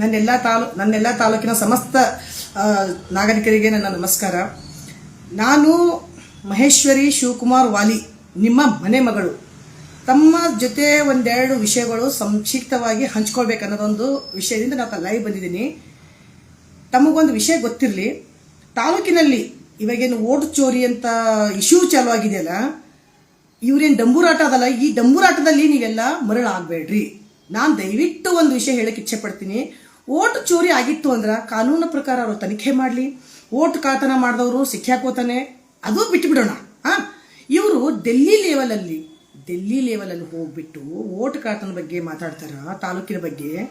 ನನ್ನೆಲ್ಲ ತಾಲೂ, ನನ್ನೆಲ್ಲ ತಾಲೂಕಿನ ಸಮಸ್ತ ನಾಗರಿಕರಿಗೆ ನನ್ನ ನಮಸ್ಕಾರ. ನಾನು ಮಹೇಶ್ವರಿ ಶಿವಕುಮಾರ್ ವಾಲಿ, ನಿಮ್ಮ ಮನೆ ಮಗಳು. ತಮ್ಮ ಜೊತೆ ಒಂದೆರಡು ವಿಷಯಗಳು ಸಂಕ್ಷಿಪ್ತವಾಗಿ ಹಂಚ್ಕೊಳ್ಬೇಕನ್ನೋದೊಂದು ವಿಷಯದಿಂದ ನಾನು ಲೈವ್ ಬಂದಿದ್ದೀನಿ. ತಮಗೊಂದು ವಿಷಯ ಗೊತ್ತಿರಲಿ. ತಾಲೂಕಿನಲ್ಲಿ ಇವಾಗೇನು ಓಟ್ ಚೋರಿ ಅಂತ ಇಶ್ಯೂ ಚಾಲು ಆಗಿದೆಯಲ್ಲ, ಇವರೇನು ಡಂಬೂರಾಟ ಅದಲ್ಲ, ಈ ಡಂಬೂರಾಟದಲ್ಲಿ ನೀವೆಲ್ಲ ಮರಳಾಗಬೇಡ್ರಿ. ನಾನು ದಯವಿಟ್ಟು ಒಂದು ವಿಷಯ ಹೇಳಕ್ಕೆ ಇಚ್ಛೆ ಪಡ್ತೀನಿ ಓಟ್ ಚೋರಿ ಆಗಿತ್ತು ಅಂದ್ರೆ ಕಾನೂನು ಪ್ರಕಾರ ಅವರು ತನಿಖೆ ಮಾಡಲಿ. ಓಟ್ ಕಳ್ಳತನ ಮಾಡಿದವರು ಸಿಕ್ಕಾಕೋತಾನೆ ಅದು ಬಿಟ್ಬಿಡೋಣ. ಹಾ? ಇವರು ಡೆಲ್ಲಿ ಲೆವೆಲಲ್ಲಿ ಡೆಲ್ಲಿ ಲೆವೆಲಲ್ಲಿ ಹೋಗ್ಬಿಟ್ಟು ಓಟ್ ಕಳ್ಳತನ ಬಗ್ಗೆ ಮಾತಾಡ್ತಾರ ತಾಲೂಕಿನ ಬಗ್ಗೆ.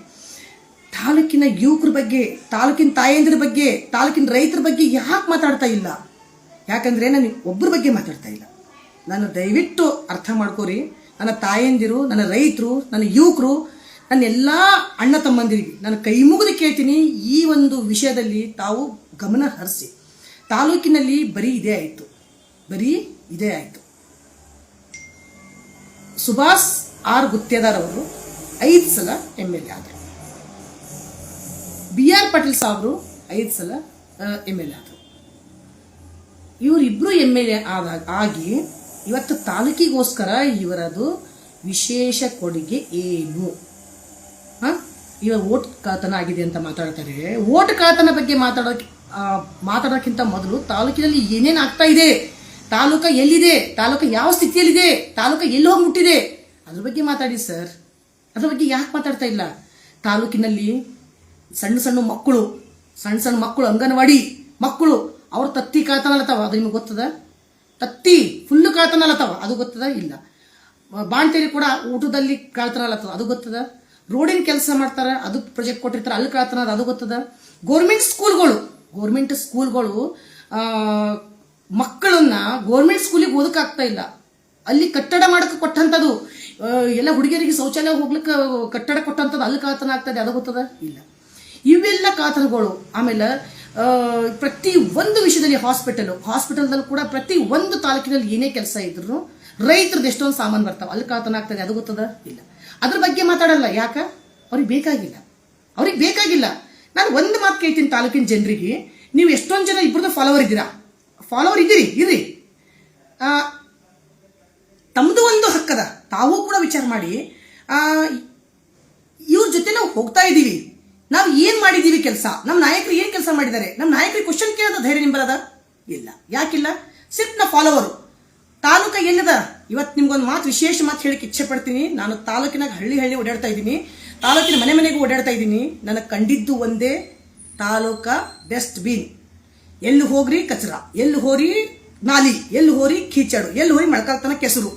ತಾಲೂಕಿನ ಯುವಕರ ಬಗ್ಗೆ, ತಾಲೂಕಿನ ತಾಯಂದಿರ ಬಗ್ಗೆ, ತಾಲೂಕಿನ ರೈತರ ಬಗ್ಗೆ ಯಾಕೆ ಮಾತಾಡ್ತಾ ಇಲ್ಲ? ಯಾಕಂದ್ರೆ ನಾನು ಒಬ್ಬರ ಬಗ್ಗೆ ಮಾತಾಡ್ತಾ ಇಲ್ಲ. ನಾನು ದಯವಿಟ್ಟು ಅರ್ಥ ಮಾಡ್ಕೋರಿ. ನನ್ನ ತಾಯಂದಿರು, ನನ್ನ ರೈತರು, ನನ್ನ ಯುವಕರು, ನನ್ನ ಎಲ್ಲ ಅಣ್ಣ ತಮ್ಮಂದಿರಿಗೆ ನಾನು ಕೈ ಮುಗಿದು ಕೇಳ್ತೀನಿ, ಈ ಒಂದು ವಿಷಯದಲ್ಲಿ ತಾವು ಗಮನ ಹರಿಸಿ. ತಾಲೂಕಿನಲ್ಲಿ ಬರೀ ಇದೇ ಆಯಿತು. ಬರೀ ಇದೇ ಆಯಿತು. ಸುಭಾಷ್ ಆರ್ ಗುತ್ತೇದಾರ್ ಅವರು ಐದು ಸಲ ಎಂ ಎಲ್ ಎ ಆದರು. ಬಿ ಆರ್ ಪಾಟೀಲ್ ಸಾಹೇಬರು ಐದು ಸಲ ಎಂ ಎಲ್ ಎ ಆದರು. ಇವರಿಬ್ಬರು ಎಂ ಎಲ್ ಎ ಆದಾಗ ಆಗಿ ಇವತ್ತು ತಾಲೂಕಿಗೋಸ್ಕರ ಇವರದು ವಿಶೇಷ ಕೊಡುಗೆ ಏನು? ಹಾಂ? ಇವಾಗ ಓಟ್ ಕಾತನ ಆಗಿದೆ ಅಂತ ಮಾತಾಡ್ತಾರೆ. ಓಟ್ ಕಾತನ ಬಗ್ಗೆ ಮಾತಾಡೋಕೆ ಮಾತಾಡೋಕ್ಕಿಂತ ಮೊದಲು ತಾಲೂಕಿನಲ್ಲಿ ಏನೇನು ಆಗ್ತಾ ಇದೆ? ತಾಲೂಕ ಎಲ್ಲಿದೆ? ತಾಲೂಕ ಯಾವ ಸ್ಥಿತಿಯಲ್ಲಿದೆ? ತಾಲೂಕ ಎಲ್ಲಿ ಹೋಗಿ ಮುಟ್ಟಿದೆ? ಅದ್ರ ಬಗ್ಗೆ ಮಾತಾಡಿ ಸರ್. ಅದ್ರ ಬಗ್ಗೆ ಯಾಕೆ ಮಾತಾಡ್ತಾ ಇಲ್ಲ? ತಾಲೂಕಿನಲ್ಲಿ ಸಣ್ಣ ಸಣ್ಣ ಮಕ್ಕಳು, ಸಣ್ಣ ಸಣ್ಣ ಮಕ್ಕಳು ಅಂಗನವಾಡಿ ಮಕ್ಕಳು, ಅವ್ರ ತತ್ತಿ ಕಳ್ತನಲತ್ತವ ಅದು ನಿಮ್ಗೆ ಗೊತ್ತದ? ತತ್ತಿ ಫುಲ್ಲು ಕಳ್ತನಲತ್ತವ ಅದು ಗೊತ್ತದ? ಇಲ್ಲ. ಬಾಣ್ತೇರಿ ಕೂಡ ಊಟದಲ್ಲಿ ಕಳ್ತನಲತ್ತದ ಅದು ಗೊತ್ತದ? ರೋಡಿನ ಕೆಲಸ ಮಾಡ್ತಾರ, ಅದು ಪ್ರಾಜೆಕ್ಟ್ ಕೊಟ್ಟಿರ್ತಾರೆ, ಅಲ್ಲಿ ಕಳ್ತನ ಅದ ಗೊತ್ತದ? ಗೋರ್ಮೆಂಟ್ ಸ್ಕೂಲ್ಗಳು ಗೋರ್ಮೆಂಟ್ ಸ್ಕೂಲ್ಗಳು ಮಕ್ಕಳನ್ನ ಗೋರ್ಮೆಂಟ್ ಸ್ಕೂಲಿಗೆ ಓದಕ್ಕಾಗ್ತಾ ಇಲ್ಲ. ಅಲ್ಲಿ ಕಟ್ಟಡ ಮಾಡಕ್ಕೆ ಕೊಟ್ಟಂಥದ್ದು ಎಲ್ಲ ಹುಡುಗಿಯರಿಗೆ ಶೌಚಾಲಯ ಹೋಗ್ಲಿಕ್ಕೆ ಕಟ್ಟಡ ಕೊಟ್ಟಂಥದ್ದು ಅಲ್ಲಿ ಕಾತನ ಆಗ್ತದೆ ಅದು ಗೊತ್ತದ? ಇಲ್ಲ. ಇವೆಲ್ಲ ಕಾತನಗಳು, ಆಮೇಲೆ ಪ್ರತಿ ಒಂದು ವಿಷಯದಲ್ಲಿ ಹಾಸ್ಪಿಟಲ್ ಹಾಸ್ಪಿಟಲ್ದಲ್ಲಿ ಕೂಡ ಪ್ರತಿ ಒಂದು ತಾಲೂಕಿನಲ್ಲಿ ಏನೇ ಕೆಲಸ ಇದ್ರು ರೈತರದ್ದು ಎಷ್ಟೊಂದು ಸಾಮಾನು ಬರ್ತಾವೆ. ಅಲ್ಲಿ ಕಾತನ ಆಗ್ತದೆ, ಅದು ಗೊತ್ತದ? ಇಲ್ಲ. ಅದ್ರ ಬಗ್ಗೆ ಮಾತಾಡಲ್ಲ, ಯಾಕ? ಅವ್ರಿಗೆ ಬೇಕಾಗಿಲ್ಲ. ಅವ್ರಿಗೆ ಬೇಕಾಗಿಲ್ಲ. ನಾನು ಒಂದು ಮಾತು ಕೇಳ್ತೀನಿ ತಾಲೂಕಿನ ಜನರಿಗೆ. ನೀವು ಎಷ್ಟೊಂದು ಜನ ಇಬ್ಬರದ್ದು ಫಾಲೋವರ್ ಇದ್ದೀರಾ? ಫಾಲೋವರ್ ಇದ್ದೀರಿ, ಇರ್ರಿ. ತಮ್ಮದು ಒಂದು ಹಕ್ಕದ. ತಾವು ಕೂಡ ವಿಚಾರ ಮಾಡಿ ಇವ್ರ ಜೊತೆ ನಾವು ಹೋಗ್ತಾ ಇದ್ದೀವಿ. ನಾವು ಏನು ಮಾಡಿದೀವಿ ಕೆಲಸ? ನಮ್ಮ ನಾಯಕರು ಏನು ಕೆಲಸ ಮಾಡಿದ್ದಾರೆ? ನಮ್ಮ ನಾಯಕರಿಗೆ ಕ್ವಶನ್ ಕೇಳೋದ ಧೈರ್ಯ ನಿಂಬರದ ಇಲ್ಲ. ಯಾಕಿಲ್ಲ? ಸಿರ್ಫ್ನ ಫಾಲೋವರು ತಾಲೂಕ ಎಲ್ಲದ? ಇವತ್ತು ನಿಮ್ಗೊಂದು ಮಾತು ವಿಶೇಷ ಮಾತು ಹೇಳಕ್ಕೆ ಇಚ್ಛೆ ಪಡ್ತೀನಿ. ನಾನು ತಾಲೂಕಿನಾಗ ಹಳ್ಳಿ ಹಳ್ಳಿ ಓಡಾಡ್ತಾ ಇದ್ದೀನಿ. ತಾಲೂಕಿನ ಮನೆ ಮನೆಗೂ ಓಡಾಡ್ತಾ ಇದ್ದೀನಿ. ನನಗೆ ಕಂಡಿದ್ದು ಒಂದೇ ತಾಲೂಕ ಬೆಸ್ಟ್ ಬಿನ್ ಎಲ್ಲಿ ಹೋಗ್ರಿ? ಕಚರ. ಎಲ್ಲಿ ಹೋರಿ? ನಾಲಿ. ಎಲ್ಲಿ ಹೋರಿ? ಕೀಚಡು. ಎಲ್ಲಿ ಹೋರಿ? ಮಳ್ಕಾಲ್ತನ ಕೆಸರು.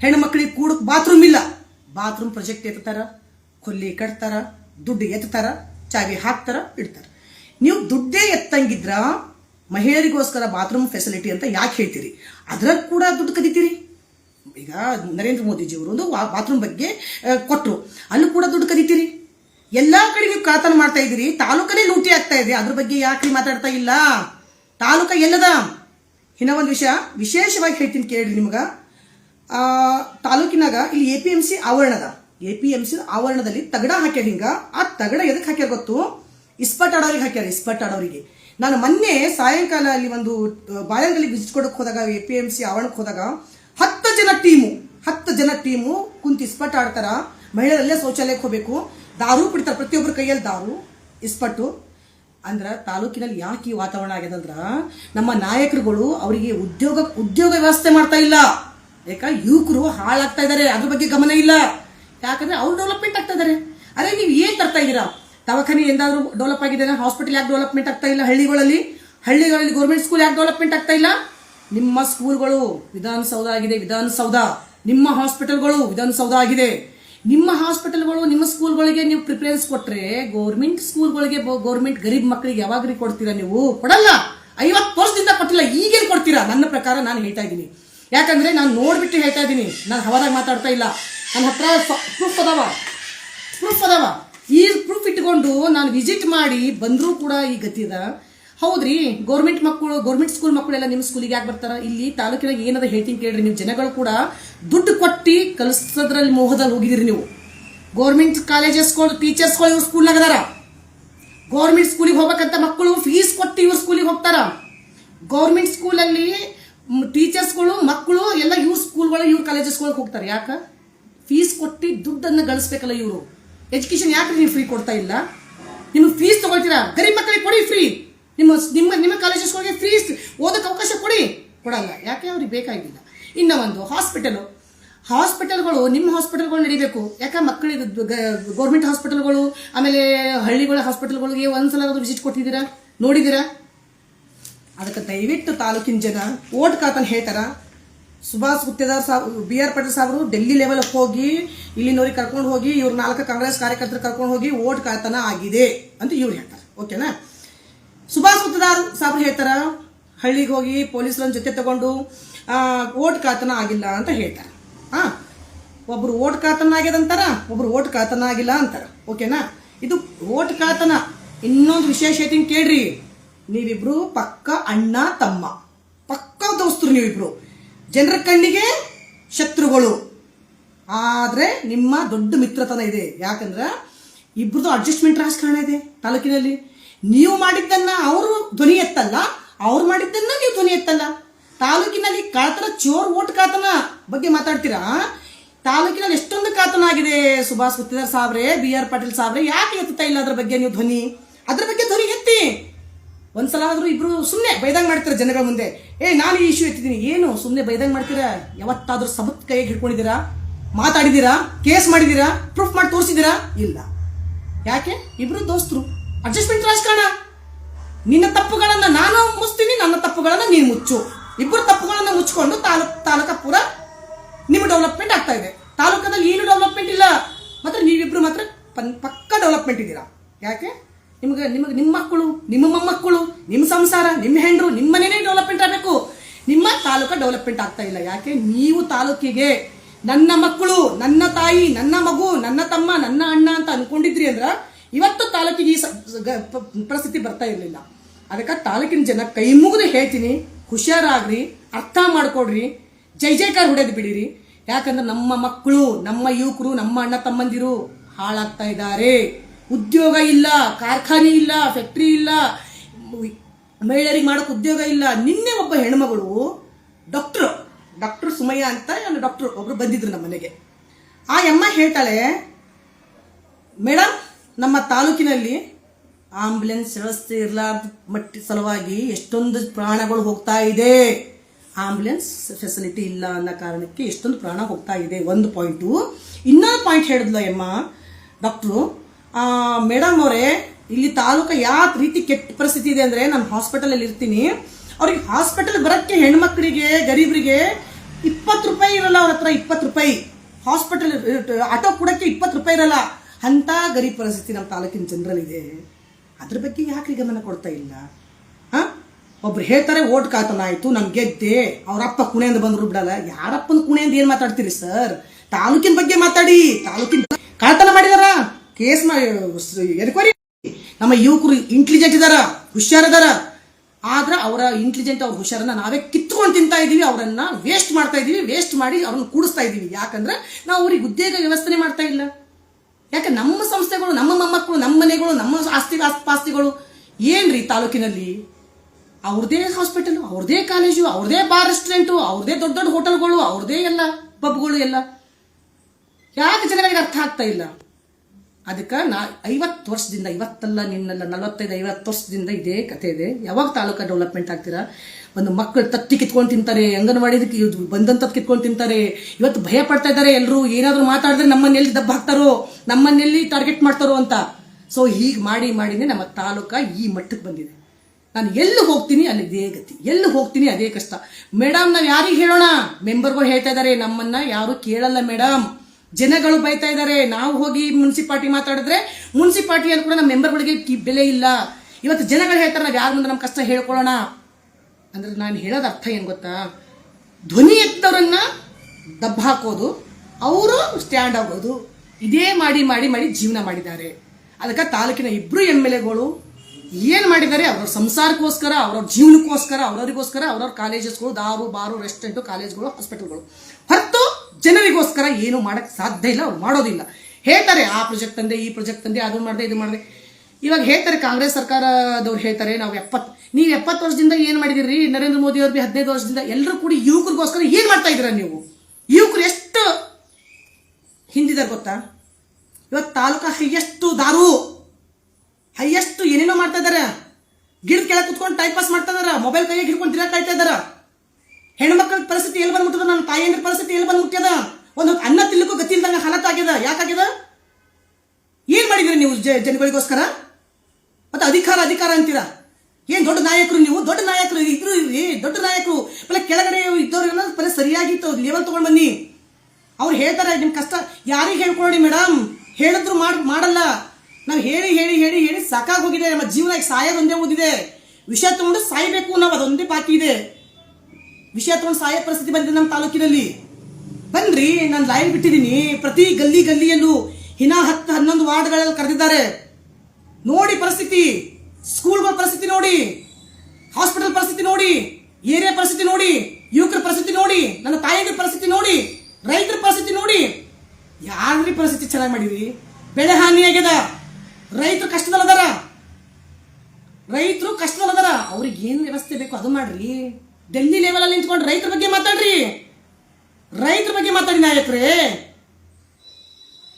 ಹೆಣ್ಣು ಮಕ್ಕಳಿಗೆ ಕೂಡಕ್ಕೆ ಬಾತ್ರೂಮ್ ಇಲ್ಲ. ಬಾತ್ರೂಮ್ ಪ್ರಾಜೆಕ್ಟ್ ಎತ್ತಾರ ಕೊಲ್ಲಿ ಕಟ್ತಾರ. ದುಡ್ಡು ಎತ್ತಾರ ಚಾವಿ ಹಾಕ್ತಾರ, ಇಡ್ತಾರ. ನೀವು ದುಡ್ಡೇ ಎತ್ತಂಗಿದ್ರ ಮಹಿಳೆಯರಿಗೋಸ್ಕರ ಬಾತ್ರೂಮ್ ಫೆಸಿಲಿಟಿ ಅಂತ ಯಾಕೆ ಹೇಳ್ತೀರಿ? ಅದ್ರಾಗ ಕೂಡ ದುಡ್ಡು ಕದಿತೀರಿ? ಈಗ ನರೇಂದ್ರ ಮೋದಿಜಿಯವರು ಒಂದು ಬಾತ್ರೂಮ್ ಬಗ್ಗೆ ಕೊಟ್ಟರು ಅಲ್ಲೂ ಕೂಡ ದುಡ್ಡು ಕದಿತೀರಿ? ಎಲ್ಲಾ ಕಡೆ ನೀವು ಕಳತನ ಮಾಡ್ತಾ ಇದ್ದೀರಿ, ತಾಲೂಕನೇ ಲೂಟಿ ಆಗ್ತಾ ಇದೆ. ಅದ್ರ ಬಗ್ಗೆ ಯಾಕೆ ಮಾತಾಡ್ತಾ ಇಲ್ಲ? ತಾಲೂಕ ಎಲ್ಲದ? ಇನ್ನ ಒಂದು ವಿಷಯ, ವಿಶೇಷವಾಗಿ ಹೇಳ್ತೀನಿ ಕೇಳ್ರಿ ನಿಮ್ಗೆ. ತಾಲೂಕಿನಾಗ ಇಲ್ಲಿ ಎ ಪಿ ಎಂ ಸಿ ಆವರಣದ. ಎ ಪಿ ಎಂ ಸಿ ಆವರಣದಲ್ಲಿ ತಗಡ ಹಾಕ್ಯಾರ ಹಿಂಗ. ಆ ತಗಡ ಎದಕ್ಕೆ ಹಾಕ್ಯಾರ ಗೊತ್ತು? ಇಸ್ಪಟ್ ಆಡೋರಿಗೆ ಹಾಕ್ಯಾರ ಇಸ್ಪಟ್ ಆಡೋರಿಗೆ ನಾನು ಮೊನ್ನೆ ಸಾಯಂಕಾಲ ಅಲ್ಲಿ ಒಂದು ಬಾಳೆಂಗಲ್ಲಿ ವಿಸಿಟ್ ಕೊಡಕ್ಕೆ ಹೋದಾಗ, ಎ ಪಿ ಎಂ ಸಿ ಆವರಣಕ್ಕೆ ಹೋದಾಗ ಹತ್ತು ಜನ ಟೀಮು ಹತ್ತು ಜನ ಟೀಮು ಕುಂತು ಇಸ್ಪಟ್ ಆಡ್ತಾರ ಮಹಿಳೆಯರಲ್ಲೇ ಶೌಚಾಲಯಕ್ಕೆ ಹೋಗ್ಬೇಕು. ದಾರು ಬಿಡ್ತಾರೆ ಪ್ರತಿಯೊಬ್ಬರ ಕೈಯಲ್ಲಿ ದಾರು ಇಸ್ಪಟ್ಟು ಅಂದ್ರೆ ತಾಲೂಕಿನಲ್ಲಿ ಯಾಕೆ ಈ ವಾತಾವರಣ ಆಗ್ಯದಂದ್ರ ನಮ್ಮ ನಾಯಕರುಗಳು ಅವರಿಗೆ ಉದ್ಯೋಗ ಉದ್ಯೋಗ ವ್ಯವಸ್ಥೆ ಮಾಡ್ತಾ ಇಲ್ಲ. ಯಾಕ ಯುವಕರು ಹಾಳಾಗ್ತಾ ಇದ್ದಾರೆ ಅದ್ರ ಬಗ್ಗೆ ಗಮನ ಇಲ್ಲ. ಯಾಕಂದ್ರೆ ಅವ್ರು ಡೆವಲಪ್ಮೆಂಟ್ ಆಗ್ತಾ ಇದಾರೆ. ಅರೆ, ನೀವು ಏನ್ ತರ್ತಾ ಇದ್ದೀರಾ? ದವಾಖಾನೆ ಎಂದಾದ್ರೂ ಡೆವಲಪ್ ಆಗಿದೆ ಹಾಸ್ಪಿಟಲ್ ಯಾಕೆ ಡೆವಲಪ್ಮೆಂಟ್ ಆಗ್ತಾ ಇಲ್ಲ? ಹಳ್ಳಿಗಳಲ್ಲಿ? ಹಳ್ಳಿಗಳಲ್ಲಿ ಗೌರ್ಮೆಂಟ್ ಸ್ಕೂಲ್ ಯಾಕೆ ಡೆವಲಪ್ಮೆಂಟ್ ಆಗ್ತಾ ಇಲ್ಲ? ನಿಮ್ಮ ಸ್ಕೂಲ್ಗಳು ವಿಧಾನಸೌಧ ಆಗಿದೆ, ವಿಧಾನಸೌಧ. ನಿಮ್ಮ ಹಾಸ್ಪಿಟಲ್ಗಳು ವಿಧಾನಸೌಧ ಆಗಿದೆ. ನಿಮ್ಮ ಹಾಸ್ಪಿಟಲ್ಗಳು ನಿಮ್ಮ ಸ್ಕೂಲ್ಗಳಿಗೆ ನೀವು ಪ್ರಿಫರೆನ್ಸ್ ಕೊಟ್ರೆ ಗೌರ್ಮೆಂಟ್ ಸ್ಕೂಲ್ಗಳಿಗೆ ಗೌರ್ಮೆಂಟ್ ಗರೀಬ್ ಮಕ್ಕಳಿಗೆ ಯಾವಾಗ್ರಿ ಕೊಡ್ತೀರಾ ನೀವು? ಕೊಡಲ್ಲ. ಐವತ್ತು ವರ್ಷದಿಂದ ಕೊಟ್ಟಿಲ್ಲ. ಈಗೇನು ಕೊಡ್ತೀರಾ? ನನ್ನ ಪ್ರಕಾರ ನಾನು ಹೇಳ್ತಾ ಇದ್ದೀನಿ. ಯಾಕಂದ್ರೆ ನಾನು ನೋಡ್ಬಿಟ್ಟು ಹೇಳ್ತಾ ಇದ್ದೀನಿ. ನಾನು ಹವಾದಾಗ ಮಾತಾಡ್ತಾ ಇಲ್ಲ. ನನ್ನ ಹತ್ರ ಪ್ರೂಫ್ ಅದಾವ. ಪ್ರೂಫ್ ಅದಾವ. ಈ ಪ್ರೂಫ್ ಇಟ್ಕೊಂಡು ನಾನು ವಿಸಿಟ್ ಮಾಡಿ ಬಂದರೂ ಕೂಡ ಈ ಗತಿದ ಹೌದ್ರಿ ಗೌರ್ಮೆಂಟ್ ಮಕ್ಕಳು ಗೌರ್ಮೆಂಟ್ ಸ್ಕೂಲ್ ಮಕ್ಕಳೆಲ್ಲ ನಿಮ್ಮ ಸ್ಕೂಲಿಗೆ ಯಾಕೆ ಬರ್ತಾರ? ಇಲ್ಲಿ ತಾಲೂಕಿನಾಗ ಏನದ ಹೇಳ್ತೀನಿ ಕೇಳ್ರಿ ನೀವು ಜನಗಳು ಕೂಡ ದುಡ್ಡು ಕೊಟ್ಟು ಕಲಿಸೋದ್ರಲ್ಲಿ ಮೋಹದಲ್ಲಿ ಹೋಗಿದಿರಿ ನೀವು. ಗೌರ್ಮೆಂಟ್ ಕಾಲೇಜಸ್ಗಳು ಟೀಚರ್ಸ್ಗಳು ಇವ್ರ ಸ್ಕೂಲ್ನಾಗ ಅದಾರ. ಗೌರ್ಮೆಂಟ್ ಸ್ಕೂಲಿಗೆ ಹೋಗ್ಬೇಕಂತ ಮಕ್ಕಳು ಫೀಸ್ ಕೊಟ್ಟು ಇವ್ರ ಸ್ಕೂಲಿಗೆ ಹೋಗ್ತಾರ. ಗೌರ್ಮೆಂಟ್ ಸ್ಕೂಲಲ್ಲಿ ಟೀಚರ್ಸ್ಗಳು ಮಕ್ಕಳು ಎಲ್ಲ ಇವ್ರ ಸ್ಕೂಲ್ಗಳು ಇವ್ರ ಕಾಲೇಜಸ್ಗಳಿಗೆ ಹೋಗ್ತಾರೆ. ಯಾಕ? ಫೀಸ್ ಕೊಟ್ಟು ದುಡ್ಡನ್ನು ಗಳಿಸ್ಬೇಕಲ್ಲ ಇವರು. ಎಜುಕೇಶನ್ ಯಾಕೆ ನೀವು ಫ್ರೀ ಕೊಡ್ತಾ ಇಲ್ಲ? ನಿಮ್ಗೆ ಫೀಸ್ ತಗೊಳ್ತೀರಾ? ಗರೀಬ್ ಮಕ್ಕಳಿಗೆ ಕೊಡಿ ಫ್ರೀ ನಿಮ್ಮ ನಿಮ್ಮ ನಿಮ್ಮ ಕಾಲೇಜಸ್ಗಳಿಗೆ ಫ್ರೀ ಓದೋಕೆ ಅವಕಾಶ ಕೊಡಿ. ಕೊಡಲ್ಲ. ಯಾಕೆ ಅವ್ರಿಗೆ ಬೇಕಾಗಿಲ್ಲ? ಇನ್ನು ಒಂದು ಹಾಸ್ಪಿಟಲು ಹಾಸ್ಪಿಟಲ್ಗಳು ನಿಮ್ಮ ಹಾಸ್ಪಿಟಲ್ಗಳು ನಡಿಬೇಕು. ಯಾಕೆ ಮಕ್ಕಳಿಗೆ ಗೌರ್ಮೆಂಟ್ ಹಾಸ್ಪಿಟಲ್ಗಳು ಆಮೇಲೆ ಹಳ್ಳಿಗಳ ಹಾಸ್ಪಿಟಲ್ಗಳಿಗೆ ಒಂದ್ಸಲ ವಿಸಿಟ್ ಕೊಟ್ಟಿದ್ದೀರಾ? ನೋಡಿದ್ದೀರಾ? ಅದಕ್ಕೆ ದಯವಿಟ್ಟು ತಾಲೂಕಿನ ಜನ, ಓಟ್ ಕಾತನ್ ಹೇಳ್ತಾರ? ಸುಭಾಷ್ ಗುತ್ತೇದಾರ್ ಸಾಬ್ ಬಿ ಆರ್ ಪಟೇಲ್ ಸಾಹೇಬರು ಡೆಲ್ಲಿ ಲೆವೆಲ್ಗೆ ಹೋಗಿ, ಇಲ್ಲಿನವ್ರಿಗೆ ಕರ್ಕೊಂಡು ಹೋಗಿ, ಇವ್ರ ನಾಲ್ಕು ಕಾಂಗ್ರೆಸ್ ಕಾರ್ಯಕರ್ತರು ಕರ್ಕೊಂಡು ಹೋಗಿ ಓಟ್ ಕಳ್ತನ ಆಗಿದೆ ಅಂತ ಇವ್ರು ಹೇಳ್ತಾರೆ. ಓಕೆನಾ? ಸುಭಾಷ್ ಗುತ್ತೇದಾರ್ ಸಾಬ್ರು ಹೇಳ್ತಾರ, ಹಳ್ಳಿಗೆ ಹೋಗಿ ಪೊಲೀಸರ ಜೊತೆ ತಗೊಂಡು ಓಟ್ ಕಳ್ತನ ಆಗಿಲ್ಲ ಅಂತ ಹೇಳ್ತಾರೆ. ಹಾ ಒಬ್ರು ಓಟ್ ಕಳ್ತನ ಆಗ್ಯದ ಅಂತಾರ, ಒಬ್ರು ಓಟ್ ಕಳ್ತನ ಆಗಿಲ್ಲ ಅಂತಾರ. ಓಕೆನಾ? ಇದು ಓಟ್ ಕಳ್ತನ ಇನ್ನೊಂದು ವಿಶೇಷತೆ ಕೇಳ್ರಿ. ನೀವಿಬ್ರು ಪಕ್ಕ ಅಣ್ಣ, ತಮ್ಮ. ಪಕ್ಕ ದೋಸ್ತರು ನೀವಿಬ್ರು. ಜನರ ಕಣ್ಣಿಗೆ ಶತ್ರುಗಳು. ಆದರೆ ನಿಮ್ಮ ದೊಡ್ಡ ಮಿತ್ರತನ ಇದೆ. ಯಾಕಂದ್ರೆ ಇಬ್ಬರದು ಅಡ್ಜಸ್ಟ್ಮೆಂಟ್ ರಾಜಕಾರಣ ಇದೆ ತಾಲೂಕಿನಲ್ಲಿ. ನೀವು ಮಾಡಿದ್ದನ್ನ ಅವರು ಧ್ವನಿ ಎತ್ತಲ್ಲ, ಅವ್ರು ಮಾಡಿದ್ದನ್ನ ನೀವು ಧ್ವನಿ ಎತ್ತಲ್ಲ. ತಾಲೂಕಿನಲ್ಲಿ ಕಳತನ ಚೋರ್ ಓಟ್ ಕಾತನ ಬಗ್ಗೆ ಮಾತಾಡ್ತೀರಾ? ತಾಲೂಕಿನಲ್ಲಿ ಎಷ್ಟೊಂದು ಕಾತನ ಆಗಿದೆ ಸುಭಾಷ್ ಗುತ್ತಿದಾರ್ ಸಾಬ್ರೆ ಬಿ ಆರ್ ಪಾಟೀಲ್ ಸಾಬ್ರೆ ಯಾಕೆ ಎತ್ತುತ್ತಾ ಇಲ್ಲ ಅದ್ರ ಬಗ್ಗೆ ನೀವು ಧ್ವನಿ? ಅದ್ರ ಬಗ್ಗೆ ಧ್ವನಿ ಎತ್ತಿ. ಒಂದ್ಸಲ ಆದ್ರೂ ಇಬ್ರು ಸುಮ್ಮನೆ ಬೈದಂಗ್ ಮಾಡ್ತೀರಾ ಜನಗಳ ಮುಂದೆ? ಏ, ನಾನು ಈ ಇಶ್ಯೂ ಎತ್ತಿದ್ದೀನಿ. ಏನು ಸುಮ್ಮನೆ ಬೈದಂಗ್ ಮಾಡ್ತೀರಾ? ಯಾವತ್ತಾದ್ರೂ ಸಬತ್ ಕೈಗೆ ಹಿಡ್ಕೊಂಡಿದ್ದೀರಾ? ಮಾತಾಡಿದ್ದೀರಾ? ಕೇಸ್ ಮಾಡಿದ್ದೀರಾ? ಪ್ರೂಫ್ ಮಾಡಿ ತೋರಿಸಿದ್ದೀರಾ? ಇಲ್ಲ. ಯಾಕೆ? ಇಬ್ರು ದೋಸ್ತರು. ಅಡ್ಜಸ್ಟ್ಮೆಂಟ್ ರಾಜಕಾರಣ. ನಿನ್ನ ತಪ್ಪುಗಳನ್ನ ನಾನು ಮುಚ್ತೀನಿ, ನನ್ನ ತಪ್ಪುಗಳನ್ನ ನೀನು ಮುಚ್ಚು. ಇಬ್ಬರು ತಪ್ಪುಗಳನ್ನ ಮುಚ್ಕೊಂಡು ತಾಲೂಕ್ ತಾಲೂಕ ಪೂರ ನಿಮ್ಮ ಡೆವಲಪ್ಮೆಂಟ್ ಆಗ್ತಾ ಇದೆ. ತಾಲೂಕದಲ್ಲಿ ಏನು ಡೆವಲಪ್ಮೆಂಟ್ ಇಲ್ಲ. ಮಾತ್ರ ನೀವಿಬ್ರು ಮಾತ್ರ ಪಕ್ಕ ಡೆವಲಪ್ಮೆಂಟ್ ಇದ್ದೀರಾ. ಯಾಕೆ? ನಿಮಗೆ ನಿಮಗೆ ನಿಮ್ಮ ಮಕ್ಕಳು, ನಿಮ್ಮ ಮೊಮ್ಮಕ್ಕಳು, ನಿಮ್ಮ ಸಂಸಾರ, ನಿಮ್ಮ ಹೆಂಡರು, ನಿಮ್ಮ ಮನೇನೇ ಡೆವಲಪ್ಮೆಂಟ್ ಆಗಬೇಕು. ನಿಮ್ಮ ತಾಲೂಕು ಡೆವಲಪ್ಮೆಂಟ್ ಆಗ್ತಾ ಇಲ್ಲ. ಯಾಕೆ? ನೀವು ತಾಲೂಕಿಗೆ ನನ್ನ ಮಕ್ಕಳು, ನನ್ನ ತಾಯಿ, ನನ್ನ ಮಗು, ನನ್ನ ತಮ್ಮ, ನನ್ನ ಅಣ್ಣ ಅಂತ ಅನ್ಕೊಂಡಿದ್ರಿ ಅಂದ್ರೆ ಇವತ್ತು ತಾಲೂಕಿಗೆ ಈ ಪರಿಸ್ಥಿತಿ ಬರ್ತಾ ಇರಲಿಲ್ಲ. ಅದಕ್ಕೆ ತಾಲೂಕಿನ ಜನ ಕೈ ಮುಗಿದು ಹೇಳ್ತೀನಿ, ಹುಷಾರಾಗ್ರಿ, ಅರ್ಥ ಮಾಡ್ಕೊಡ್ರಿ, ಜೈ ಜೈಕಾರ ಹೊಡೆದು ಬಿಡಿರಿ. ಯಾಕಂದ್ರೆ ನಮ್ಮ ಮಕ್ಕಳು, ನಮ್ಮ ಯುವಕರು, ನಮ್ಮ ಅಣ್ಣ ತಮ್ಮಂದಿರು ಹಾಳಾಗ್ತಾ ಇದ್ದಾರೆ. ಉದ್ಯೋಗ ಇಲ್ಲ, ಕಾರ್ಖಾನೆ ಇಲ್ಲ ಫ್ಯಾಕ್ಟ್ರಿ ಇಲ್ಲ, ಮಹಿಳೆಯರಿಗೆ ಮಾಡೋಕೆ ಉದ್ಯೋಗ ಇಲ್ಲ. ನಿನ್ನೆ ಒಬ್ಬ ಹೆಣ್ಮಗಳು ಡಾಕ್ಟ್ರು, ಡಾಕ್ಟರ್ ಸುಮಯ್ಯ ಅಂತ ಡಾಕ್ಟರ್ ಒಬ್ರು ಬಂದಿದ್ರು ನಮ್ಮ ಮನೆಗೆ. ಆ ಅಮ್ಮ ಹೇಳ್ತಾಳೆ ಮೇಡಮ್ ನಮ್ಮ ತಾಲೂಕಿನಲ್ಲಿ ಆಂಬುಲೆನ್ಸ್ ವ್ಯವಸ್ಥೆ ಇರಲಾರ್ದ ಮಟ್ಟ ಸಲುವಾಗಿ ಎಷ್ಟೊಂದು ಪ್ರಾಣಗಳು ಹೋಗ್ತಾ ಇದೆ. ಆಂಬುಲೆನ್ಸ್ ಫೆಸಿಲಿಟಿ ಇಲ್ಲ ಅನ್ನೋ ಕಾರಣಕ್ಕೆ ಎಷ್ಟೊಂದು ಪ್ರಾಣ ಹೋಗ್ತಾ ಇದೆ. ಒಂದು ಪಾಯಿಂಟು ಇನ್ನೊಂದು ಪಾಯಿಂಟ್ ಹೇಳಿದ್ಲು ಅಮ್ಮ, ಡಾಕ್ಟ್ರು ಮೇಡಮ್ ಅವರೇ, ಇಲ್ಲಿ ತಾಲೂಕ ಯಾವ ರೀತಿ ಕೆಟ್ಟ ಪರಿಸ್ಥಿತಿ ಇದೆ ಅಂದರೆ ನಾನು ಹಾಸ್ಪಿಟಲಲ್ಲಿ ಇರ್ತೀನಿ. ಅವ್ರಿಗೆ ಹಾಸ್ಪಿಟಲ್ ಬರೋಕ್ಕೆ ಹೆಣ್ಮಕ್ಳಿಗೆ, ಗರೀಬರಿಗೆ ಇಪ್ಪತ್ತು ರೂಪಾಯಿ ಇರಲ್ಲ ಅವ್ರ ಹತ್ರ, ಇಪ್ಪತ್ತು ರೂಪಾಯಿ. ಹಾಸ್ಪಿಟಲ್, ಆಟೋ ಕೊಡಕ್ಕೆ ಇಪ್ಪತ್ತು ರೂಪಾಯಿ ಇರಲ್ಲ. ಅಂತ ಗರೀಬ್ ಪರಿಸ್ಥಿತಿ ನಮ್ಮ ತಾಲೂಕಿನ ಜನರಲ್ಲಿದೆ. ಅದ್ರ ಬಗ್ಗೆ ಯಾಕೆ ಗಮನ ಕೊಡ್ತಾ ಇಲ್ಲ? ಹಾ? ಒಬ್ರು ಹೇಳ್ತಾರೆ, ಓಟ್ ಕಾತನ ಆಯ್ತು ನಮ್ ಗೆದ್ದೆ. ಅವ್ರ ಅಪ್ಪ ಕುಣೆಯಿಂದ ಬಂದ್ರು ಬಿಡಲ್ಲ. ಯಾರಪ್ಪನ ಕುಣೆಯಿಂದ ಏನ್ ಮಾತಾಡ್ತೀರಿ ಸರ್? ತಾಲೂಕಿನ ಬಗ್ಗೆ ಮಾತಾಡಿ. ತಾಲೂಕಿನ ಕಾತನ ಮಾಡಿದಾರ? ಕೇಸ್ ಮಾಡಿ ಎನ್ಕ್ವೈರಿ ನಮ್ಮ ಯುವಕರು ಇಂಟೆಲಿಜೆಂಟ್ ಇದಾರ ಹುಷಾರಿದಾರ ಆದ್ರೆ ಅವರ ಇಂಟೆಲಿಜೆಂಟ್ ಅವ್ರ ಹುಷಾರನ್ನ ನಾವೇ ಕಿತ್ಕೊಂಡು ತಿಂತಾ ಇದೀವಿ, ಅವರನ್ನ ವೇಸ್ಟ್ ಮಾಡ್ತಾ ಇದೀವಿ ವೇಸ್ಟ್ ಮಾಡಿ ಅವ್ರನ್ನ ಕೂಡಿಸ್ತಾ ಇದೀವಿ. ಯಾಕಂದ್ರೆ ನಾವು ಅವ್ರಿಗೆ ಉದ್ಯೋಗ ವ್ಯವಸ್ಥೆ ಮಾಡ್ತಾ ಇಲ್ಲ. ಯಾಕೆ ನಮ್ಮ ಸಂಸ್ಥೆಗಳು, ನಮ್ಮ ಮೊಮ್ಮಕ್ಕಳು, ನಮ್ಮ ಮನೆಗಳು, ನಮ್ಮ ಆಸ್ತಿ ಆಸ್ತಿಗಳು ಏನ್ರಿ ತಾಲೂಕಿನಲ್ಲಿ? ಅವ್ರದೇ ಹಾಸ್ಪಿಟಲ್ ಅವ್ರದೇ ಕಾಲೇಜು ಅವ್ರದೇ ಬಾರ್ ರೆಸ್ಟೋರೆಂಟು ಅವ್ರದೇ ದೊಡ್ಡ ದೊಡ್ಡ ಹೋಟೆಲ್ಗಳು ಅವ್ರದೇ ಎಲ್ಲ ಪಬ್ಗಳು ಎಲ್ಲ. ಯಾಕೆ ಜನಗಳಿಗೆ ಅರ್ಥ ಆಗ್ತಾ ಇಲ್ಲ? ಅದಕ್ಕೆ ನಾ ಐವತ್ತು ವರ್ಷದಿಂದ ಇವತ್ತಲ್ಲ ನಿನ್ನೆಲ್ಲ, ನಲವತ್ತೈದು, ಐವತ್ತು ವರ್ಷದಿಂದ ಇದೇ ಕಥೆ ಇದೆ. ಯಾವಾಗ ತಾಲೂಕ ಡೆವಲಪ್ಮೆಂಟ್ ಆಗ್ತೀರಾ? ಒಂದು ಮಕ್ಕಳು ತತ್ತಿ ಕಿತ್ಕೊಂಡು ತಿಂತಾರೆ, ಅಂಗನವಾಡಿದಕ್ಕೆ ಬಂದಂತ ಕಿತ್ಕೊಂಡು ತಿಂತಾರೆ. ಇವತ್ತು ಭಯ ಪಡ್ತಾ ಇದ್ದಾರೆ ಎಲ್ಲರೂ ಏನಾದರೂ ಮಾತಾಡಿದ್ರೆ ನಮ್ಮನ್ನೆಲ್ಲಿ ದಬ್ಬ ಹಾಕ್ತಾರೋ ನಮ್ಮನ್ನೆಲ್ಲಿ ಟಾರ್ಗೆಟ್ ಮಾಡ್ತಾರೋ ಅಂತ. ಸೊ ಹೀಗೆ ಮಾಡಿ ಮಾಡಿನೇ ನಮ್ಮ ತಾಲೂಕ ಈ ಮಟ್ಟಕ್ಕೆ ಬಂದಿದೆ. ನಾನು ಎಲ್ಲಿ ಹೋಗ್ತೀನಿ ಅಲ್ಲಿ ಇದೇ ಗತಿ. ಎಲ್ಲಿ ಹೋಗ್ತೀನಿ ಅದೇ ಕಷ್ಟ. ಮೇಡಮ್, ನಾವು ಯಾರಿಗೆ ಹೇಳೋಣ? ಮೆಂಬರ್ಗಳು ಹೇಳ್ತಾ ಇದ್ದಾರೆ ನಮ್ಮನ್ನ ಯಾರು ಕೇಳಲ್ಲ ಮೇಡಮ್. ಜನಗಳು ಬೈತಾ ಇದ್ದಾರೆ. ನಾವು ಹೋಗಿ ಮುನ್ಸಿಪಾಲ್ಟಿ ಮಾತಾಡಿದ್ರೆ ಮುನ್ಸಿಪಾಲ್ಟಿಯಲ್ಲಿ ಕೂಡ ನಮ್ಮ ಮೆಂಬರ್ಗಳಿಗೆ ಬೆಲೆ ಇಲ್ಲ. ಇವತ್ತು ಜನಗಳು ಹೇಳ್ತಾರೆ, ನಾವು ಯಾರ ಮುಂದೆ ನಮ್ಮ ಕಷ್ಟ ಹೇಳ್ಕೊಳ್ಳೋಣ? ಅಂದ್ರೆ ನಾನು ಹೇಳೋದು ಅರ್ಥ ಏನು ಗೊತ್ತಾ? ಧ್ವನಿ ಎತ್ತವರನ್ನ ದಬ್ಬ ಹಾಕೋದು, ಅವರು ಸ್ಟ್ಯಾಂಡ್ ಆಗೋದು. ಇದೇ ಮಾಡಿ ಮಾಡಿ ಮಾಡಿ ಜೀವನ ಮಾಡಿದ್ದಾರೆ. ಅದಕ್ಕೆ ತಾಲೂಕಿನ ಇಬ್ರು ಎಂ ಎಲ್ ಎಗಳು ಏನು ಮಾಡಿದ್ದಾರೆ? ಅವ್ರವ್ರ ಸಂಸಾರಕ್ಕೋಸ್ಕರ, ಅವ್ರವ್ರ ಜೀವನಕ್ಕೋಸ್ಕರ, ಅವ್ರವ್ರಿಗೋಸ್ಕರ, ಅವ್ರವ್ರ ಕಾಲೇಜಸ್ಗಳು ದಾರು, ಬಾರು ರೆಸ್ಟೋರೆಂಟು ಕಾಲೇಜ್ಗಳು ಹಾಸ್ಪಿಟಲ್ಗಳು ಹೊರತು ಜನರಿಗೋಸ್ಕರ ಏನು ಮಾಡಕ್ಕೆ ಸಾಧ್ಯ ಇಲ್ಲ, ಅವ್ರು ಮಾಡೋದಿಲ್ಲ. ಹೇಳ್ತಾರೆ, ಆ ಪ್ರಾಜೆಕ್ಟ್ ತಂದೆ, ಈ ಪ್ರಾಜೆಕ್ಟ್ ತಂದೆ, ಅದು ಮಾಡಿದೆ, ಇದು ಮಾಡಿದೆ. ಇವಾಗ ಹೇಳ್ತಾರೆ, ಕಾಂಗ್ರೆಸ್ ಸರ್ಕಾರದವ್ರು ಹೇಳ್ತಾರೆ, ನಾವು ಎಪ್ಪತ್ತು ನೀವು ಎಪ್ಪತ್ತು ವರ್ಷದಿಂದ ಏನು ಮಾಡಿದಿರಿ? ನರೇಂದ್ರ ಮೋದಿ ಅವ್ರು ಬಿ ಹದಿನೈದು ವರ್ಷದಿಂದ ಎಲ್ಲರೂ ಕೂಡಿ ಯುವಕರಿಗೋಸ್ಕರ ಏನು ಮಾಡ್ತಾ ಇದ್ದೀರಾ ನೀವು? ಯುವಕರು ಎಷ್ಟು ಹಿಂದಿದ್ದಾರೆ ಗೊತ್ತಾ? ಇವತ್ತು ತಾಲೂಕಾ ಹೈಯೆಸ್ಟ್ ದಾರು? ಹೈಯೆಸ್ಟ್ ಏನೇನೋ ಮಾಡ್ತಾ ಇದ್ದಾರೆ ಗಿಡ ಕೆಳಗೆ ಕುತ್ಕೊಂಡು ಟೈಮ್ ಪಾಸ್ ಮಾಡ್ತಾ ಇದ್ದಾರೆ ಮೊಬೈಲ್ ಕೈಯಾಗಿ ಹಿಡ್ಕೊಂಡು ತಿರ್ಗಾಕ್ ಕಾಯ್ತಾ ಇದಾರೆ. ಹೆಣ್ಮಕ್ಳ ಪರಿಸ್ಥಿತಿ ಎಲ್ಲಿ ಬಂದ್ಬಿಟ್ಟದ? ನನ್ನ ತಾಯಿಯಂದ್ರ ಪರಿಸ್ಥಿತಿ ಎಲ್ಲಿ ಮುಟ್ಟಿದ ಒಂದು ಅನ್ನ ತಿನ್ನಕ್ಕೂ ಗತಿ ಇಲ್ದಂಗೆ ಹಾಲತ್ ಆಗ್ಯದ ಯಾಕಾಗ್ಯದ ಏನ್ ಮಾಡಿದ್ರಿ ನೀವು ಜನಗಳಿಗೋಸ್ಕರ? ಮತ್ತೆ ಅಧಿಕಾರ ಅಧಿಕಾರ ಅಂತೀರಾ? ಏನ್ ದೊಡ್ಡ ನಾಯಕರು ನೀವು? ದೊಡ್ಡ ನಾಯಕರು ಇದ್ರು ಇರ್ರಿ. ದೊಡ್ಡ ನಾಯಕರು. ಪಲ ಕೆಳಗಡೆ ಇದ್ದವ್ರೆಲ್ಲ ಪಲ ಸರಿಯಾಗಿತ್ತು ಲೇವಲ್ ತಗೊಂಡ್ ಬನ್ನಿ. ಅವ್ರು ಹೇಳ್ತಾರೆ, ನಿಮ್ ಕಷ್ಟ ಯಾರಿಗೆ ಹೇಳ್ಕೊಳ್ಳಿ ಮೇಡಮ್ ಹೇಳಿದ್ರು ಮಾಡ್ ಮಾಡಲ್ಲ. ನಾವು ಹೇಳಿ ಹೇಳಿ ಹೇಳಿ ಹೇಳಿ ಸಾಕಾಗೋಗಿದೆ ನಮ್ಮ ಜೀವನಕ್ಕೆ ಸಾಯೋದೊಂದೇ ಓದಿದೆ. ವಿಷಯ ತಗೊಂಡು ಸಾಯ್ಬೇಕು ನಾವು ಅದೊಂದೇ ಬಾಕಿ ಇದೆ. ವಿಷಯ ತಗೊಂಡು ಸಾಯ ಪರಿಸ್ಥಿತಿ ಬಂದಿದೆ ನಮ್ಮ ತಾಲೂಕಿನಲ್ಲಿ. ಬನ್ರಿ, ನಾನು ಲೈನ್ ಬಿಟ್ಟಿದ್ದೀನಿ. ಪ್ರತಿ ಗಲ್ಲಿ ಗಲ್ಲಿಯಲ್ಲೂ ಹಿನ ಹತ್ತು ಹನ್ನೊಂದು ವಾರ್ಡ್ಗಳಲ್ಲಿ ಕರೆದಿದ್ದಾರೆ. ನೋಡಿ ಪರಿಸ್ಥಿತಿ. ಸ್ಕೂಲ್ಗಳ ಪರಿಸ್ಥಿತಿ ನೋಡಿ. ಹಾಸ್ಪಿಟಲ್ ಪರಿಸ್ಥಿತಿ ನೋಡಿ. ಏರಿಯಾ ಪರಿಸ್ಥಿತಿ ನೋಡಿ. ಯುವಕರ ಪರಿಸ್ಥಿತಿ ನೋಡಿ. ನನ್ನ ತಾಯಿಗಳ ಪರಿಸ್ಥಿತಿ ನೋಡಿ. ರೈತರ ಪರಿಸ್ಥಿತಿ ನೋಡಿ. ಯಾರ್ದ್ರಿ ಪರಿಸ್ಥಿತಿ ಚೆನ್ನಾಗಿ ಮಾಡಿದ್ರಿ? ಬೆಳೆ ಹಾನಿ ಆಗ್ಯದ. ರೈತರು ಕಷ್ಟದಲ್ಲದಾರ. ರೈತರು ಕಷ್ಟದಲ್ಲದಾರ. ಅವ್ರಿಗೆ ಏನು ವ್ಯವಸ್ಥೆ ಬೇಕು ಅದು ಮಾಡ್ರಿ. ಡೆಲ್ಲಿ ಲೆವೆಲಲ್ಲಿ ನಿಂತ್ಕೊಂಡು ರೈತರ ಬಗ್ಗೆ ಮಾತಾಡ್ರಿ. ರೈತರ ಬಗ್ಗೆ ಮಾತಾಡಿ ನಾಯಕರೇ.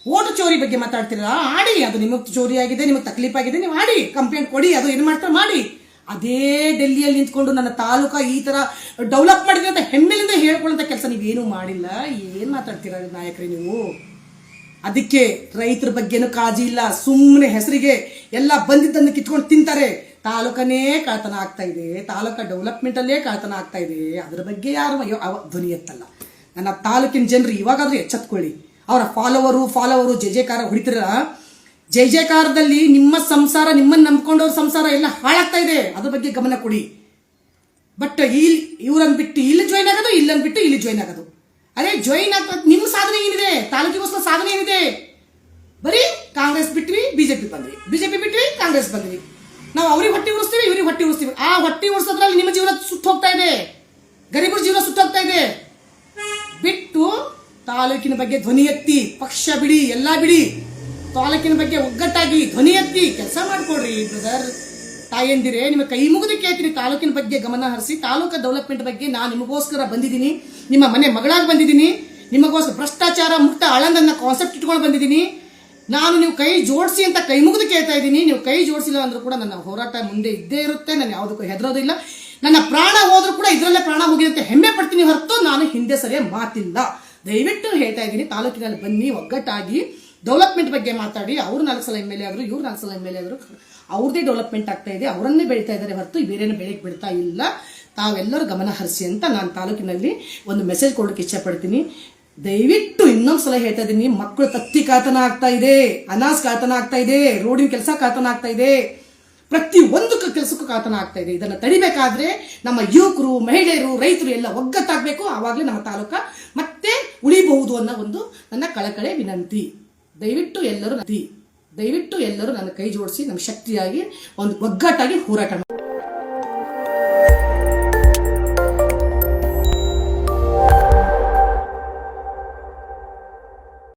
ಓಟು ಚೋರಿ ಬಗ್ಗೆ ಮಾತಾಡ್ತೀರಾ? ಆಡಿ, ಅದು ನಿಮಗೆ ಚೋರಿ ಆಗಿದೆ, ನಿಮಗೆ ತಕ್ಲೀಫ್ ಆಗಿದೆ, ನೀವು ಆಡಿ ಕಂಪ್ಲೇಂಟ್ ಕೊಡಿ, ಅದು ಏನು ಮಾಡ್ತಾರೆ, ಮಾಡಿ. ಅದೇ ಡೆಲ್ಲಿಯಲ್ಲಿ ನಿಂತ್ಕೊಂಡು ನನ್ನ ತಾಲೂಕಾ ಈ ತರ ಡೆವಲಪ್ ಮಾಡಿದ್ರೆ ಅಂತ ಹೆಮ್ಮೆಲಿಂದ ಹೇಳ್ಕೊಳ್ಳೋಂಥ ಕೆಲಸ ನೀವೇನು ಮಾಡಿಲ್ಲ. ಏನು ಮಾತಾಡ್ತೀರಾ ನಾಯಕರೇ ನೀವು? ಅದಕ್ಕೆ ರೈತರ ಬಗ್ಗೆನೂ ಕಾಳಜಿ ಇಲ್ಲ. ಸುಮ್ಮನೆ ಹೆಸರಿಗೆ ಎಲ್ಲ ಬಂದಿದ್ದನ್ನು ಕಿತ್ಕೊಂಡು ತಿಂತಾರೆ. ತಾಲೂಕನೇ ಕಳ್ತನ ಆಗ್ತಾ ಇದೆ, ತಾಲೂಕ ಡೆವಲಪ್ಮೆಂಟ್ ಅಲ್ಲೇ ಕಳ್ತನ ಆಗ್ತಾ ಇದೆ. ಅದ್ರ ಬಗ್ಗೆ ಯಾರು ಅವ ಧ್ವನಿ ಎತ್ತಲ್ಲ. ನನ್ನ ತಾಲೂಕಿನ ಜನರು ಇವಾಗಾದ್ರೂ ಎಚ್ಚೆತ್ಕೊಳ್ಳಿ. ಅವರ ಫಾಲೋವರು ಫಾಲೋವರು ಜಯ ಜಯಕಾರ ಹೊಡಿತಿರ? ಜಯ ಜಯಕಾರದಲ್ಲಿ ನಿಮ್ಮ ಸಂಸಾರ, ನಿಮ್ಮನ್ನ ನಂಬ್ಕೊಂಡವ್ರ ಸಂಸಾರ ಎಲ್ಲ ಹಾಳಾಗ್ತಾ ಇದೆ. ಅದ್ರ ಬಗ್ಗೆ ಗಮನ ಕೊಡಿ. ಬಟ್ ಇಲ್ಲಿ ಇವ್ರನ್ನ ಬಿಟ್ಟು ಇಲ್ಲಿ ಜಾಯ್ನ್ ಆಗೋದು ಇಲ್ಲನ್ ಬಿಟ್ಟು ಇಲ್ಲಿ ಜಾಯ್ನ್ ಆಗೋದು. ಅದೇ ಜಾಯ್ನ್ ಆಗ ನಿಮ್ಮ ಸಾಧನೆ ಏನಿದೆ? ತಾಲೂಕಿಗೋಸ್ಕರ ಸಾಧನೆ ಏನಿದೆ? ಬರೀ ಕಾಂಗ್ರೆಸ್ ಬಿಟ್ವಿ, ಬಿಜೆಪಿ ಬಂದ್ವಿ. ಬಿಜೆಪಿ ಬಿಟ್ವಿ, ಕಾಂಗ್ರೆಸ್ ಬಂದ್ವಿ. ನಾವು ಅವ್ರಿಗೆ ಹೊಟ್ಟೆ ಉರಿಸ್ತೀವಿ, ಇವ್ರಿಗೆ ಹೊಟ್ಟೆ ಉರಿಸ್ತೀವಿ. ಆ ಹೊಟ್ಟೆ ಉರಿಸೋದ್ರಲ್ಲಿ ನಿಮ್ಮ ಜೀವನ ಸುಟ್ಟು ಹೋಗ್ತಾ ಇದೆ. ಗರೀಬರ ಜೀವನ ಸುಟ್ಟು ಹೋಗ್ತಾ ಇದೆ. ಬಿಟ್ಟು ತಾಲೂಕಿನ ಬಗ್ಗೆ ಧ್ವನಿ ಎತ್ತಿ, ಪಕ್ಷ ಬಿಡಿ, ಎಲ್ಲ ಬಿಡಿ. ತಾಲೂಕಿನ ಬಗ್ಗೆ ಒಗ್ಗಟ್ಟಾಗಿ ಧ್ವನಿ ಎತ್ತಿ ಕೆಲಸ ಮಾಡ್ಕೊಡ್ರಿ ಬ್ರದರ್ ತಾಯಂದಿರೇ, ನಿಮ್ಮ ಕೈ ಮುಗಿದು ಕೇಳ್ತೀನಿ, ತಾಲೂಕಿನ ಬಗ್ಗೆ ಗಮನ ಹರಿಸಿ, ತಾಲೂಕು ಡೆವಲಪ್ಮೆಂಟ್ ಬಗ್ಗೆ ನಾನು ನಿಮಗೋಸ್ಕರ ಬಂದಿದ್ದೀನಿ. ನಿಮ್ಮ ಮನೆ ಮಗಳಾಗಿ ಬಂದಿದ್ದೀನಿ. ನಿಮಗೋಸ್ಕರ ಭ್ರಷ್ಟಾಚಾರ, ಮುಕ್ತ ಆಳಂದನ್ನ ಕಾನ್ಸೆಪ್ಟ್ ಇಟ್ಕೊಂಡು ಬಂದಿದ್ದೀನಿ. ನಾನು ನೀವು ಕೈ ಜೋಡಿಸಿ ಅಂತ ಕೈ ಮುಗಿದು ಕೇಳ್ತಾ ಇದ್ದೀನಿ. ನೀವು ಕೈ ಜೋಡಿಸಿಲ್ಲ ಅಂದ್ರೂ ಕೂಡ ನನ್ನ ಹೋರಾಟ ಮುಂದೆ ಇದ್ದೇ ಇರುತ್ತೆ. ನಾನು ಯಾವುದಕ್ಕೂ ಹೆದರೋದಿಲ್ಲ ನನ್ನ ಪ್ರಾಣ ಹೋದ್ರೂ ಕೂಡ ಇದರಲ್ಲೇ ಪ್ರಾಣ ಹೋಗಿದೆ ಹೆಮ್ಮೆ ಪಡ್ತೀನಿ ಹೊರತು ನಾನು ಹಿಂದೆ ಸರಿಯ ಮಾತಿಲ್ಲ. ದಯವಿಟ್ಟು ಹೇಳ್ತಾ ಇದ್ದೀನಿ. ತಾಲೂಕಿನಲ್ಲಿ ಬನ್ನಿ, ಒಗ್ಗಟ್ಟಾಗಿ. ಡೆವಲಪ್ಮೆಂಟ್ ಬಗ್ಗೆ ಮಾತಾಡಿ. ಅವರು ನಾಲ್ಕು ಸಲ ಎಂ ಎಲ್ ಎ ಆದರು, ಇವ್ರು ನಾಲ್ಕು ಸಲ ಎಂ ಎಲ್ ಎ ಆದರು. ಅವ್ರದ್ದೇ ಡೆವಲಪ್ಮೆಂಟ್ ಆಗ್ತಾ ಇದೆ. ಅವರನ್ನೇ ಬೆಳೀತಾ ಇದ್ದಾರೆ ಹೊರತು ಬೇರೆನ ಬೆಳಗ್ಗೆ ಬಿಡ್ತಾ ಇಲ್ಲ. ತಾವೆಲ್ಲರೂ ಗಮನ ಹರಿಸಿ ಅಂತ ನಾನು ತಾಲೂಕಿನಲ್ಲಿ ಒಂದು ಮೆಸೇಜ್ ಕೊಡೋಕ್ಕೆ ಇಷ್ಟಪಡ್ತೀನಿ ದಯವಿಟ್ಟು ಇನ್ನೊಂದು ಸಲ ಹೇಳ್ತಾ ಇದ್ದೀನಿ ಮಕ್ಕಳು ತತ್ತಿ ಕಾತನ ಆಗ್ತಾ ಇದೆ ಅನಾಸ್ ಕಾತನ ಆಗ್ತಾ ಇದೆ, ರೋಡಿನ ಕೆಲಸ ಕಾತನ ಆಗ್ತಾ ಇದೆ, ಪ್ರತಿ ಒಂದು ಕೆಲಸಕ್ಕೂ ಕಾತನ ಆಗ್ತಾ ಇದೆ. ಇದನ್ನು ತಡಿಬೇಕಾದ್ರೆ ನಮ್ಮ ಯುವಕರು, ಮಹಿಳೆಯರು, ರೈತರು ಎಲ್ಲ ಒಗ್ಗಟ್ಟಾಗಬೇಕು, ಆವಾಗಲೇ ನಮ್ಮ ತಾಲೂಕ ಮತ್ತೆ ಉಳಿಬಹುದು ಅನ್ನೋ ಒಂದು ನನ್ನ ಕಳಕಳೆ ವಿನಂತಿ. ದಯವಿಟ್ಟು ಎಲ್ಲರೂ ದಯವಿಟ್ಟು ಎಲ್ಲರೂ ನನ್ನ ಕೈ ಜೋಡಿಸಿ ನಮ್ಮ ಶಕ್ತಿಯಾಗಿ, ಒಂದು ಒಗ್ಗಟ್ಟಾಗಿ ಹೋರಾಟ